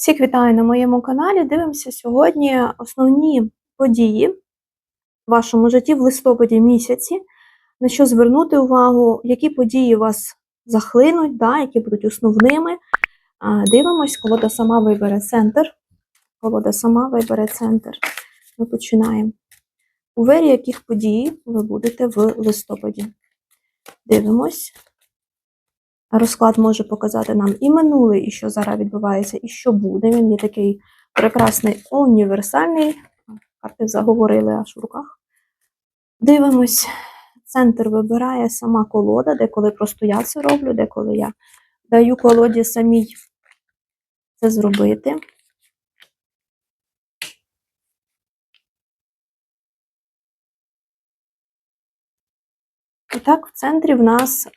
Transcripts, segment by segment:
Всіх вітаю на моєму каналі. Дивимося сьогодні основні події в вашому житті в листопаді місяці. На що звернути увагу, які події вас захлинуть, да, які будуть основними. Дивимось, колода сама вибере центр. Колода сама вибере центр. Ми починаємо. У вері яких подій ви будете в листопаді? Дивимось. Розклад може показати нам і минуле, і що зараз відбувається, і що буде. Він є такий прекрасний універсальний. Карти заговорили аж в руках. Дивимось, центр вибирає сама колода, деколи просто я це роблю, деколи я даю колоді самій це зробити. І так, в центрі в нас е,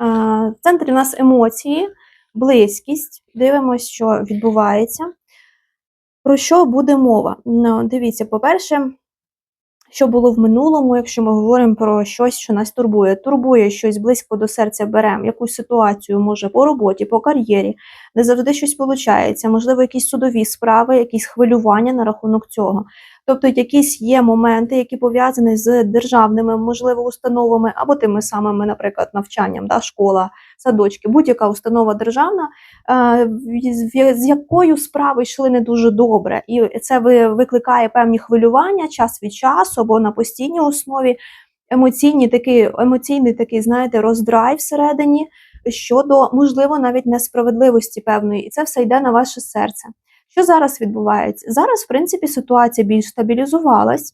в центрі в нас емоції, близькість. Дивимося, що відбувається. Про що буде мова? Ну, Дивіться, по-перше, що було в минулому, якщо ми говоримо про щось, що нас турбує. Турбує щось близько до серця беремо, якусь ситуацію, може, по роботі, по кар'єрі, не завжди щось виходить, можливо, якісь судові справи, якісь хвилювання на рахунок цього. Тобто якісь є моменти, які пов'язані з державними, можливо, установами або тими самими, наприклад, навчанням, да, школа, садочки, будь-яка установа державна, е, з- якою справи йшли не дуже добре, і це викликає певні хвилювання час від часу або на постійній основі. Емоційні такий, емоційний такий, знаєте, роздрай всередині щодо, можливо, навіть несправедливості певної, і це все йде на ваше серце. Що зараз відбувається? Зараз, в принципі, ситуація більш стабілізувалась,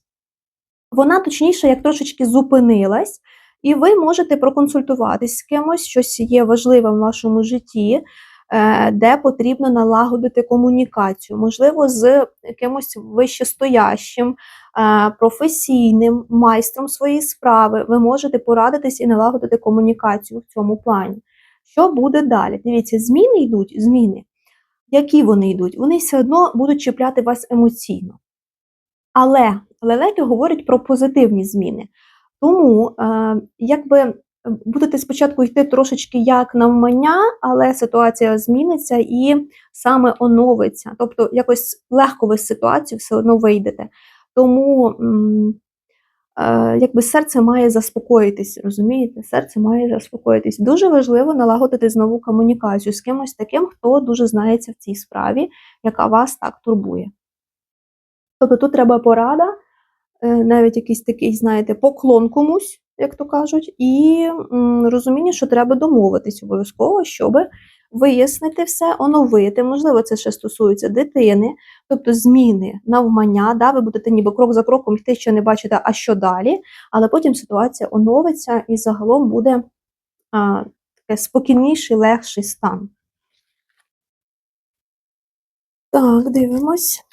вона точніше, як трошечки зупинилась, і ви можете проконсультуватись з кимось, щось є важливим в вашому житті, е, де потрібно налагодити комунікацію, можливо, з якимось вищестоящим, е, професійним майстром своєї справи. Ви можете порадитись і налагодити комунікацію в цьому плані. Що буде далі? Дивіться, зміни йдуть, зміни. Які вони йдуть? Вони все одно будуть чіпляти вас емоційно. Але лелеки говорять про позитивні зміни. Тому, е, якби будете спочатку йти трошечки як навмання, але ситуація зміниться і саме оновиться. Тобто, якось легко ви з ситуації все одно вийдете. Тому м, е, якби серце має заспокоїтись, розумієте? Серце має заспокоїтись. Дуже важливо налагодити знову комунікацію з кимось таким, хто дуже знається в цій справі, яка вас так турбує. Тобто тут треба порада, е, навіть якийсь такий, знаєте, поклон комусь, як то кажуть, і розуміння, що треба домовитись обов'язково, щоб вияснити все, оновити. Можливо, це ще стосується дитини, тобто зміни навмання. Да, ви будете ніби крок за кроком йти, ще не бачите, а що далі, але потім ситуація оновиться і загалом буде а, таке спокійніший, легший стан. Так, дивимось.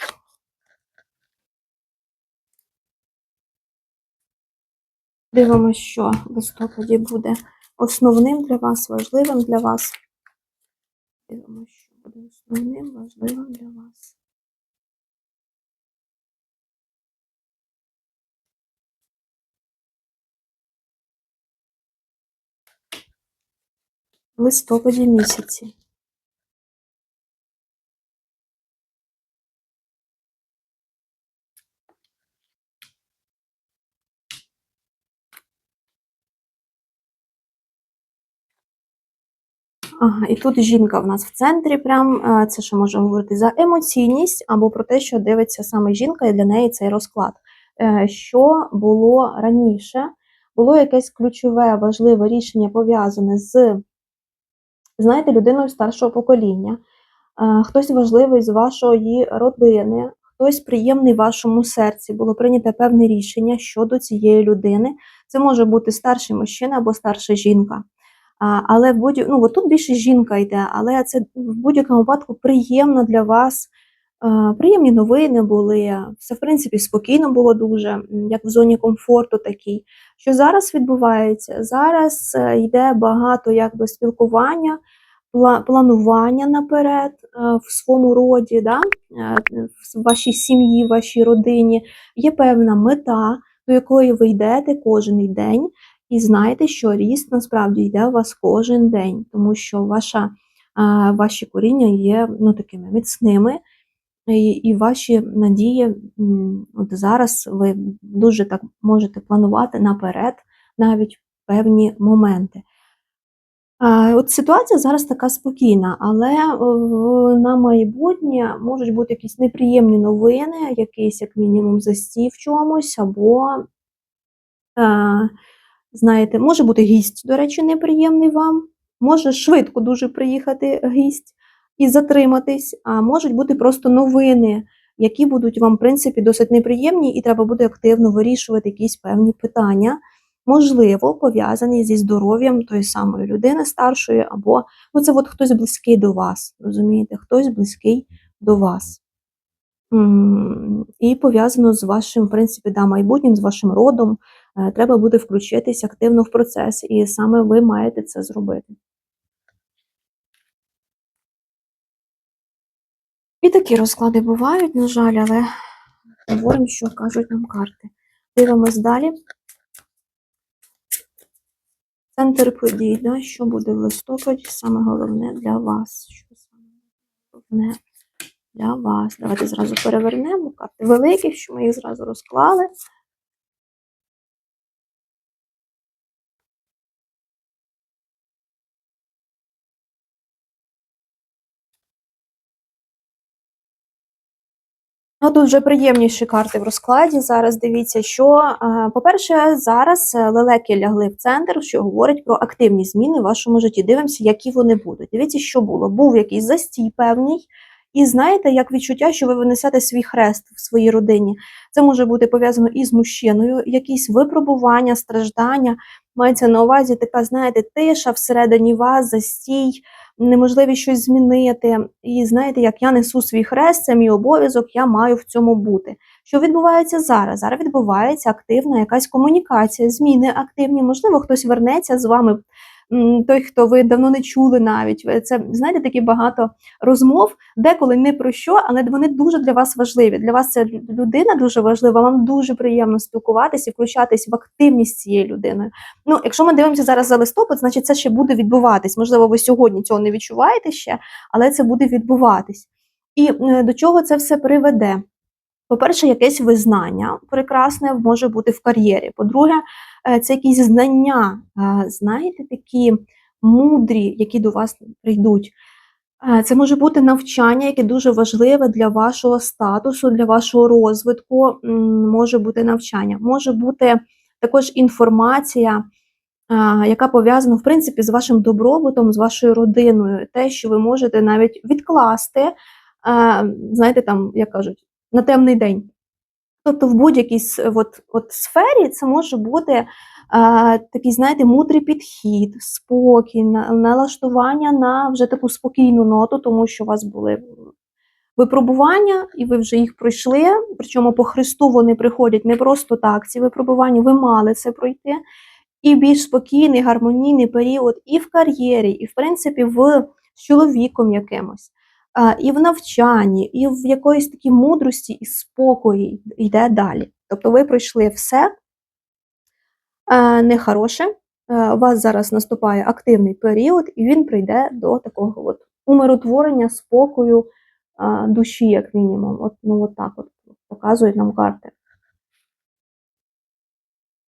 Дивимося, що в листопаді буде основним для вас, важливим для вас. Дивимося, що буде основним, важливим для вас. В листопаді місяці. І тут жінка в нас в центрі, прям е, це що можемо говорити за емоційність або про те, що дивиться саме жінка, і для неї цей розклад. Е, Що було раніше? Було якесь ключове важливе рішення пов'язане з, знаєте, людиною старшого покоління, Е, хтось важливий з вашої родини, хтось приємний вашому серці. Було прийнято певне рішення щодо цієї людини. Це може бути старший мужчина або старша жінка. Але в будь ну, тут більше жінка йде, але це в будь-якому випадку приємно для вас. Приємні новини були, все в принципі спокійно було дуже, як в зоні комфорту такій. Що зараз відбувається? Зараз е, йде багато якби спілкування, планування наперед е, в своєму роді, да? е, в вашій сім'ї, в вашій родині. Є певна мета, до якої ви йдете кожен день. І знайте, що ріст насправді йде у вас кожен день, тому що ваша, ваші коріння є ну, такими міцними, і, і ваші надії от зараз ви дуже так можете планувати наперед навіть певні моменти. От ситуація зараз така спокійна, але е, на майбутнє можуть бути якісь неприємні новини, якийсь як мінімум застій в чомусь, або, знаєте, може бути гість, до речі, неприємний вам, може швидко дуже приїхати гість і затриматись, а можуть бути просто новини, які будуть вам, в принципі, досить неприємні, і треба буде активно вирішувати якісь певні питання можливо, пов'язаний зі здоров'ям тої самої людини старшої, або ну це от хтось близький до вас, розумієте, хтось близький до вас. І пов'язано з вашим, в принципі, да, майбутнім, з вашим родом, треба буде включитись активно в процес, і саме ви маєте це зробити. І такі розклади бувають, на жаль, але говоримо, що кажуть нам карти. Дивимось далі. Центр подій, да? що буде в листопаді, саме головне для вас. Що саме головне для вас? Давайте зразу перевернемо карти великі, що ми їх зразу розклали. Ну, тут вже приємніші карти в розкладі. Зараз дивіться, що, е, по-перше, зараз е, лелеки лягли в центр, що говорить про активні зміни в вашому житті. Дивимося, які вони будуть. Дивіться, що було. Був якийсь застій певний, і знаєте, як відчуття, що ви винесете свій хрест в своїй родині. Це може бути пов'язано із мужчиною, якісь випробування, страждання. Мається на увазі така, знаєте, тиша всередині вас, застій неможливість щось змінити. І знаєте, як я несу свій хрест, це мій обов'язок, я маю в цьому бути. Що відбувається зараз? Зараз відбувається активна якась комунікація, зміни активні. Можливо, хтось вернеться з вами. Той, хто ви давно не чули навіть. Це знаєте, такі багато розмов, деколи не про що, але вони дуже для вас важливі. Для вас це людина дуже важлива, вам дуже приємно спілкуватися і включатись в активність з цією людиною. Ну, якщо ми дивимося зараз за листопад, значить це ще буде відбуватись. Можливо, ви сьогодні цього не відчуваєте ще, але це буде відбуватись. І е, до чого це все приведе? По-перше, якесь визнання прекрасне може бути в кар'єрі. По-друге, е, це якісь знання, е, знаєте, такі мудрі, які до вас прийдуть. Е, Це може бути навчання, яке дуже важливе для вашого статусу, для вашого розвитку. Може бути навчання, може бути також інформація, яка пов'язана в принципі з вашим добробутом, з вашою родиною, те, що ви можете навіть відкласти, знаєте, там, як кажуть, на темний день. Тобто в будь-якій от, от сфері це може бути а, такий, знаєте, мудрий підхід, спокій, налаштування на вже таку спокійну ноту, тому що у вас були випробування, і ви вже їх пройшли. Причому по Христу вони приходять не просто так, ці випробування, ви мали це пройти. І більш спокійний, гармонійний період і в кар'єрі, і в принципі в з чоловіком якимось, і в навчанні, і в якоїсь такій мудрості і спокої йде далі. Тобто ви пройшли все нехороше. У вас зараз наступає активний період, і він прийде до такого от умиротворення, спокою душі, як мінімум. От, ну, от так от показують нам карти.